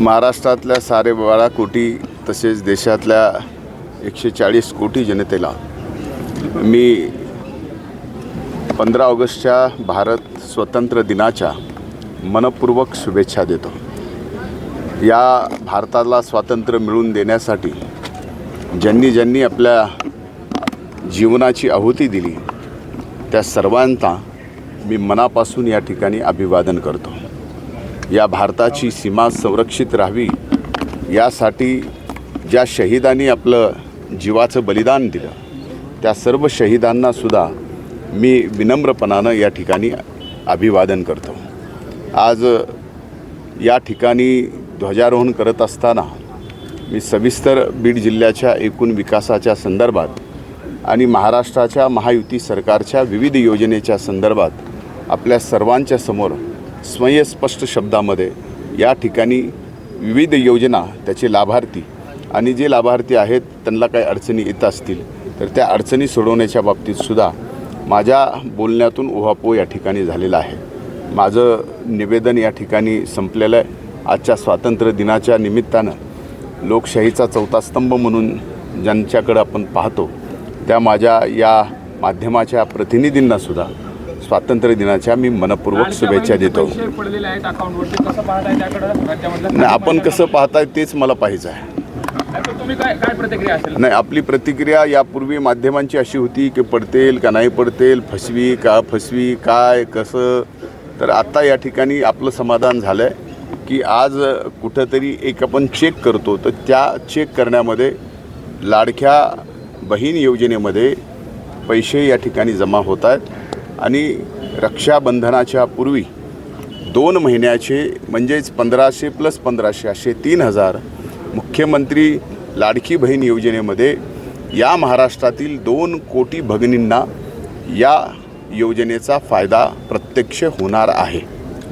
महाराष्ट्रातल्या सारे बारा कोटी तसेच देशातल्या एकशे चाळीस कोटी जनतेला मी पंधरा ऑगस्टच्या भारत स्वतंत्र दिनाच्या मनपूर्वक शुभेच्छा देतो. या भारताला स्वातंत्र्य मिळवून देण्यासाठी ज्यांनी ज्यांनी आपल्या जीवनाची आहुती दिली त्या सर्वांना मी मनापासून या ठिकाणी अभिवादन करतो. या भारताची सीमा संरक्षित राहावी यासाठी ज्या शहीदांनी आपलं जीवाचं बलिदान दिलं त्या सर्व शहीदांनासुद्धा मी विनम्रपणानं या ठिकाणी अभिवादन करतो. आज या ठिकाणी ध्वजारोहण करत असताना मी सविस्तर बीड जिल्ह्याच्या एकूण विकासाच्या संदर्भात आणि महाराष्ट्राच्या महायुती सरकारच्या विविध योजनेच्या संदर्भात आपल्या सर्वांच्या समोर स्वयंस्पष्ट शब्दामध्ये या ठिकाणी विविध योजना त्याचे लाभार्थी आणि जे लाभार्थी आहेत त्यांना काही अडचणी येत असतील तर त्या अडचणी सोडवण्याच्या बाबतीतसुद्धा माझ्या बोलण्यातून उहापोह या ठिकाणी झालेला आहे. माझं निवेदन या ठिकाणी संपलेलं आहे. आजच्या स्वातंत्र्य दिनाच्या निमित्तानं लोकशाहीचा चौथा स्तंभ म्हणून ज्यांच्याकडं आपण पाहतो त्या माझ्या या माध्यमाच्या प्रतिनिधींनासुद्धा स्वातंत्र्य दिनाच्या मी मनपूर्वक शुभेच्छा देतो. नाही आपण कसं पाहताय तेच मला पाहिजे आहे. नाही आपली प्रतिक्रिया यापूर्वी माध्यमांची अशी होती की पडतेल का नाही पडतेल फसवी का फसवी काय कसं? तर आत्ता या ठिकाणी आपलं समाधान झालं आहे की आज कुठंतरी एक आपण चेक करतो. तर त्या चेक करण्यामध्ये लाडक्या बहीण योजनेमध्ये पैसे या ठिकाणी जमा होत आहेत. आणि रक्षाबंधनाच्या पूर्वी दोन महिन्याचे म्हणजेच पंधराशे प्लस पंधराशे असे तीन हजार मुख्यमंत्री लाडकी बहीण योजनेमध्ये या महाराष्ट्रातील दोन कोटी भगिनींना या योजनेचा फायदा प्रत्यक्ष होणार आहे.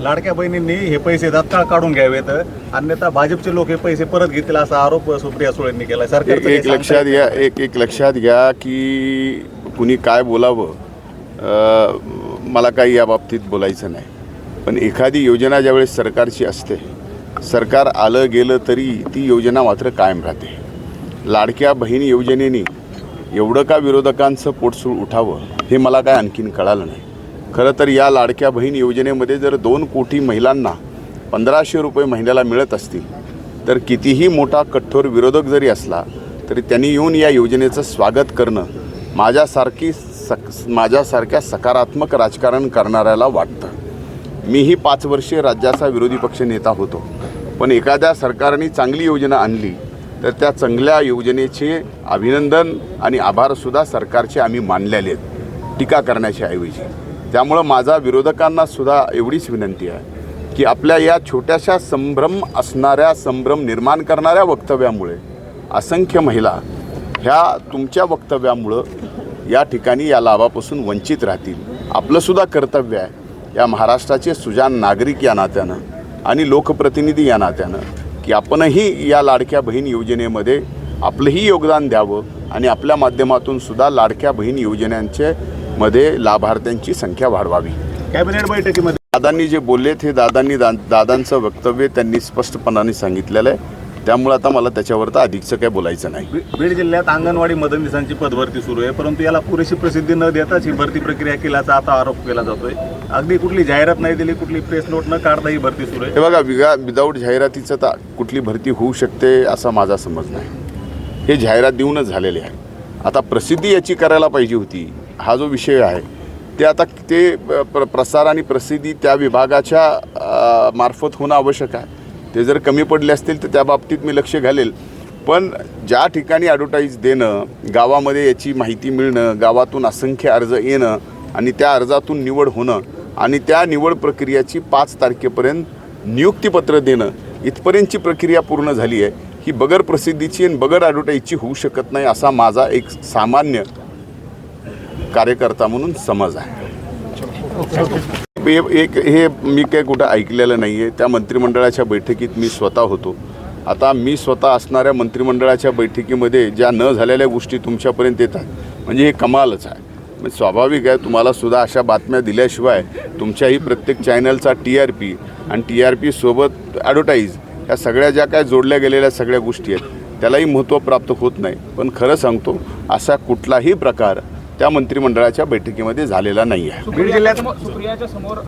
लाडक्या बहिणींनी हे पैसे तात्काळ काढून घ्यावेत. अन्यथा भाजपचे लोक हे पैसे परत घेतील असा आरोप सुप्रिया सुळेंनी केला सरकार एक लक्षात घ्या एक एक लक्षात घ्या की कुणी काय बोलावं. मला काही या बाबतीत बोलायचं नाही. पण एखादी योजना ज्यावेळेस सरकारची असते सरकार आलं गेलं तरी ती योजना मात्र कायम राहते. लाडक्या बहीण योजनेने एवढं का विरोधकांचं पोटसूळ उठावं हे मला काय आणखीन कळालं नाही. खरं तर या लाडक्या बहीण योजनेमध्ये जर दोन कोटी महिलांना पंधराशे रुपये महिन्याला मिळत असतील तर कितीही मोठा कठोर विरोधक जरी असला तरी त्यांनी येऊन या योजनेचं स्वागत करणं माझ्यासारखी सक माझ्यासारख्या सकारात्मक राजकारण करणाऱ्याला वाटतं. मीही पाच वर्षे राज्याचा विरोधी पक्ष नेता होतो. पण एखाद्या सरकारने चांगली योजना आणली तर त्या चांगल्या योजनेचे अभिनंदन आणि आभारसुद्धा सरकारचे आम्ही मानलेले आहेत टीका करण्याच्या ऐवजी. त्यामुळं माझा विरोधकांना सुद्धा एवढीच विनंती आहे की आपल्या या छोट्याशा संभ्रम असणाऱ्या संभ्रम निर्माण करणाऱ्या वक्तव्यामुळे असंख्य महिला ह्या तुमच्या वक्तव्यामुळं या ठिकाणी या लाभापासून वंचित राहतील. आपलंसुद्धा कर्तव्य आहे. या महाराष्ट्राचे सुजान नागरिक या नात्यानं आणि लोकप्रतिनिधी या नात्यानं की आपणही या लाडक्या बहीण योजनेमध्ये आपलंही योगदान द्यावं आणि आपल्या माध्यमातून सुद्धा लाडक्या बहीण योजनांचे मध्ये लाभार्थ्यांची संख्या वाढवावी. कॅबिनेट बैठकीमध्ये दादांनी जे बोललेत हे दादांनी दा दादांचं वक्तव्य त्यांनी स्पष्टपणाने सांगितलेलं आहे. त्यामुळे आता मला त्याच्यावर तर अधिकचं काय बोलायचं नाही. बी- बीड जिल्ह्यात अंगणवाडी मदतनीसांची पदभरती सुरू आहे परंतु याला पुरेशी प्रसिद्धी न देताच ही भरती प्रक्रिया केल्याचा आता आरोप केला जातोय. अगदी कुठली जाहिरात नाही दिली कुठली प्रेस नोट न काढता ही भरती सुरू आहे. हे बघा विगा विदाऊट जाहिरातीचं तर कुठली भरती होऊ शकते असा माझा समज नाही. हे जाहिरात देऊनच झालेले आहे. आता प्रसिद्धी याची करायला पाहिजे होती हा जो विषय आहे ते आता ते प्र प्रसार आणि प्रसिद्धी त्या विभागाच्या अ, मार्फत होणं आवश्यक आहे. ते जर कमी पडले असतील तर त्या बाबतीत मी लक्ष घालेल. पण ज्या ठिकाणी ॲडव्हर्टाईज देणं गावामध्ये याची माहिती मिळणं गावातून असंख्य अर्ज येणं आणि त्या अर्जातून निवड होणं आणि त्या निवड प्रक्रियाची पाच तारखेपर्यंत नियुक्तीपत्र देणं इथपर्यंतची प्रक्रिया पूर्ण झाली आहे. ही बगर प्रसिद्धीची आणि बगर ॲडव्हर्टाईजची होऊ शकत नाही असा माझा एक सामान्य कार्यकर्ता म्हणून समज आहे. हे- एक हे मी काय कुठं ऐकलेलं नाही आहे त्या मंत्रिमंडळाच्या बैठकीत मी स्वतः होतो. आता मी स्वतः असणाऱ्या मंत्रिमंडळाच्या बैठकीमध्ये ज्या न झालेल्या गोष्टी तुमच्यापर्यंत येतात म्हणजे हे कमालच आहे. म्हणजे स्वाभाविक आहे तुम्हाला सुद्धा अशा बातम्या दिल्याशिवाय तुमच्याही प्रत्येक चॅनलचा टी आर पी आणि टी आर पी सोबत ॲडव्हर्टाईज या सगळ्या ज्या काय जोडल्या गेलेल्या सगळ्या गोष्टी आहेत त्यालाही महत्त्व प्राप्त होत नाही. पण खरं सांगतो असा कुठलाही प्रकार त्या मंत्रिमंडळाच्या बैठकीमध्ये झालेला नाही आहे सुप्रियाच्या समोर सुप्रियाच्या समोर